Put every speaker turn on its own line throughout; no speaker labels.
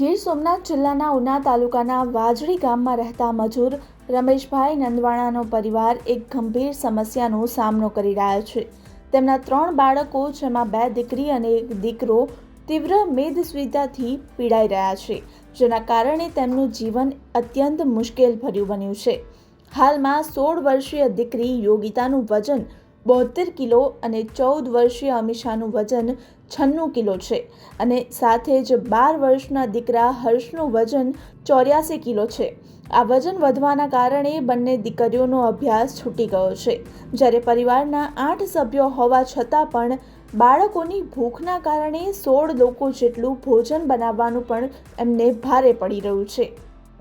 ગીર સોમનાથ જિલ્લાના ઉના તાલુકાના વાજળી ગામમાં રહેતા મજૂર રમેશભાઈ નંદવાણાનો પરિવાર એક ગંભીર સમસ્યાનો સામનો કરી રહ્યા છે. તેમના ત્રણ બાળકો, જેમાં બે દીકરી અને એક દીકરો, તીવ્ર મેદસ્વીતાથી પીડાઈ રહ્યા છે, જેના કારણે તેમનું જીવન અત્યંત મુશ્કેલ ભર્યું બન્યું છે. હાલમાં સોળ વર્ષીય દીકરી યોગિતાનું વજન બોતેર કિલો અને ચૌદ વર્ષીય અમીષાનું વજન છન્નું કિલો છે અને સાથે જ બાર વર્ષના દીકરા હર્ષનું વજન ચોર્યાસી કિલો છે. આ વજન વધવાના કારણે બંને દીકરીઓનો અભ્યાસ છૂટી ગયો છે. જ્યારે પરિવારના આઠ સભ્યો હોવા છતાં પણ બાળકોની ભૂખના કારણે સોળ લોકો જેટલું ભોજન બનાવવાનું પણ એમને ભારે પડી રહ્યું છે.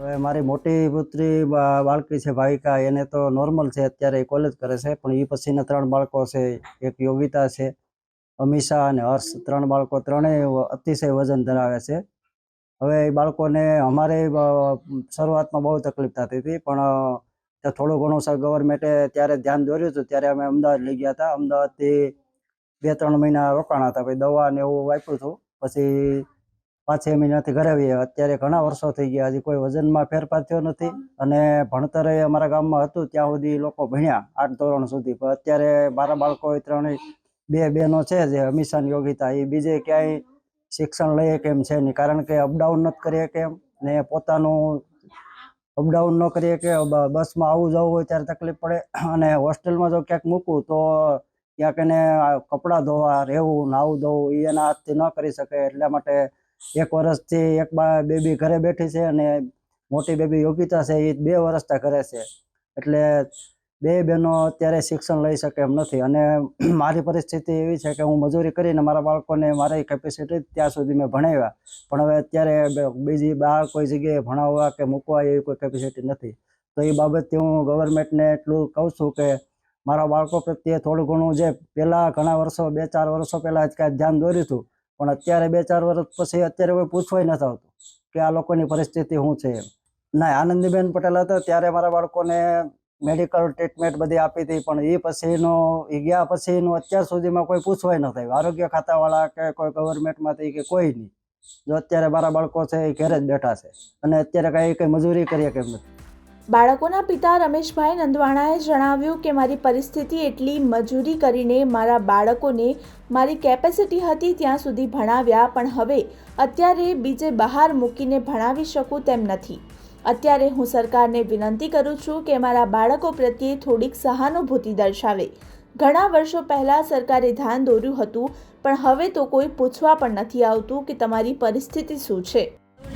હવે મારી મોટી પુત્રી બાળકી છે ભાવિકા, એને તો નોર્મલ છે, અત્યારે કોલેજ કરે છે, પણ એ પછીના ત્રણ બાળકો છે, એક યોગિતા છે, અમીષા અને હર્ષ. ત્રણ બાળકો ત્રણેય અતિશય વજન ધરાવે છે. હવે એ બાળકોને અમારે શરૂઆતમાં બહુ તકલીફ થતી હતી, પણ ત્યાં થોડું ઘણું સર ગવર્મેન્ટે ત્યારે ધ્યાન દોર્યું હતું, ત્યારે અમે અમદાવાદ લઈ ગયા હતા. અમદાવાદથી બે ત્રણ મહિના રોકાણા હતા, પછી દવા ને એવું વાપર્યું હતું, પછી પાંચ છ મહિનાથી ઘરે આવીએ. અત્યારે ઘણા વર્ષો થઈ ગયા હજી કોઈ વજનમાં ફેરફાર થયો નથી. અને ભણતરે અમારા ગામમાં હતું ત્યાં સુધી લોકો ભણ્યા આઠ ધોરણ સુધી. પણ અત્યારે મારા બાળકો એ ત્રણેય બે બહેનો છે જે અમીષા યોગિતા એ બીજે ક્યાંય શિક્ષણ લઈએ કેમ છે નહીં. કારણ કે અપડાઉન નથી કરીએ કેમ ને પોતાનું અપડાઉન ન કરીએ કે બસમાં આવું જવું હોય ત્યારે તકલીફ પડે. અને હોસ્ટેલમાં જો ક્યાંક મૂકું તો ક્યાંક એને કપડાં ધોવા રહેવું નાવું ધોવું એ એના હાથથી ન કરી શકે. એટલા માટે એક વર્ષથી એક બા, બેબી ઘરે બેઠી છે અને મોટી બેબી યોગિતા છે એ બે વર્ષતા ઘરે છે. એટલે બે બહેનો અત્યારે શિક્ષણ લઈ શકે એમ નથી. અને મારી પરિસ્થિતિ એવી છે કે હું મજૂરી કરીને મારા બાળકોને મારી કેપેસિટી ત્યાં સુધી મેં ભણાવ્યા. પણ હવે અત્યારે બીજી બહાર કોઈ જગ્યાએ ભણાવવા કે મૂકવા એવી કોઈ કેપેસિટી નથી. તો એ બાબતથી હું ગવર્મેન્ટને એટલું કહું છું કે મારા બાળકો પ્રત્યે થોડું ઘણું જે પહેલાં ઘણા વર્ષો, બે ચાર વર્ષો પહેલાં જ કાંઈ ધ્યાન દોર્યું હતું પણ અત્યારે બે ચાર વર્ષ પછી અત્યારે કોઈ પૂછવાય નથી આવતું કે આ લોકોની પરિસ્થિતિ શું છે ના, આનંદીબેન પટેલ હતા ત્યારે મારા બાળકોને મેડિકલ ટ્રીટમેન્ટ બધી આપી હતી, પણ એ પછીનો, એ ગયા પછીનું અત્યાર સુધીમાં કોઈ પૂછવાય ન થયું. આરોગ્ય ખાતાવાળા કે કોઈ ગવર્મેન્ટમાંથી કે કોઈ નહીં. જો અત્યારે મારા બાળકો છે એ ઘરે જ બેઠા છે. અને અત્યારે કાંઈ કંઈ મજૂરી કરીએ કેમ નથી.
બાળકોના પિતા રમેશભાઈ નંદવાણાએ જણાવ્યું કે, મારી પરિસ્થિતિ એટલી મજૂરી કરીને મારા બાળકોને મારી કેપેસિટી હતી ત્યાં સુધી ભણાવ્યા, પણ હવે અત્યારે બીજે બહાર મૂકીને ભણાવી શકું તેમ નથી. અત્યારે હું સરકારને વિનંતી કરું છું કે મારા બાળકો પ્રત્યે થોડીક સહાનુભૂતિ દર્શાવે. ઘણા વર્ષો પહેલાં સરકારે ધ્યાન દોર્યું હતું, પણ હવે તો કોઈ પૂછવા પણ નથી આવતું કે તમારી પરિસ્થિતિ શું છે.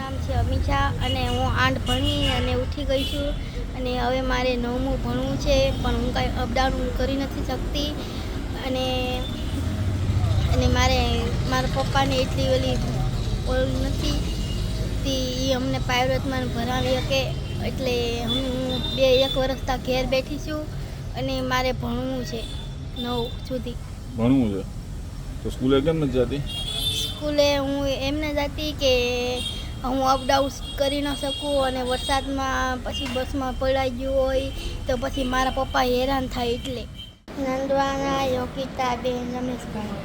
નામ છે અમીષા અને હું આઠ ભણી અને ઉઠી ગઈ છું અને હવે મારે નવમું ભણવું છે પણ હું કાંઈ અપડાઉન કરી નથી શકતી. અને અને મારે મારા પપ્પાને એટલી ઓલી ઓલું નથી તે એ અમને પાયરોતમાં ભણાવી શકે એટલે હું બે એક વર્ષતા ઘેર બેઠી છું અને મારે ભણવું છે નવ સુધી.
ભણવું છે? તો સ્કૂલે કેમ નથી જતી?
સ્કૂલે હું એમને જતી કે હું અપડાઉન કરી ન શકું અને વરસાદમાં પછી બસમાં પડાઈ ગયું હોય તો પછી મારા પપ્પા હેરાન થાય એટલે. નંદવાના, યોગિતા, બેન, રમેશભાઈ.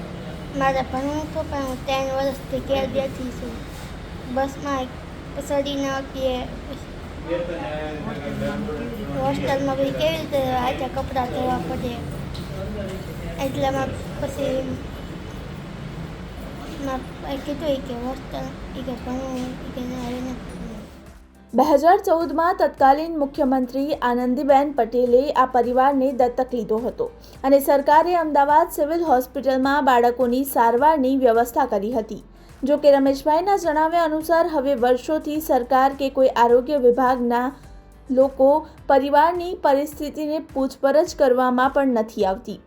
મારે ભણવું હતું પણ હું ત્રણ વર્ષથી ઘેર બેઠી છું. બસમાં સડી ન શકીએ હોસ્ટેલમાં પછી કેવી રીતે આજે કપડાં ધોવા પડે? એટલામાં પછી માં.
બે હજાર ચૌદમાં તત્કાલીન મુખ્યમંત્રી આનંદીબેન પટેલે આ પરિવારને દત્તક લીધો હતો અને સરકારે અમદાવાદ સિવિલ હોસ્પિટલમાં બાળકોની સારવારની વ્યવસ્થા કરી હતી જો કે રમેશભાઈના જણાવ્યા અનુસાર હવે વર્ષોથી સરકાર કે કોઈ આરોગ્ય વિભાગના લોકો પરિવારની પરિસ્થિતિને પૂછપરછ કરવામાં પણ નથી આવતી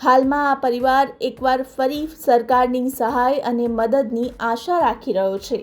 હાલમાં આ પરિવાર એકવાર ફરી સરકારની સહાય અને મદદની આશા રાખી રહ્યો છે.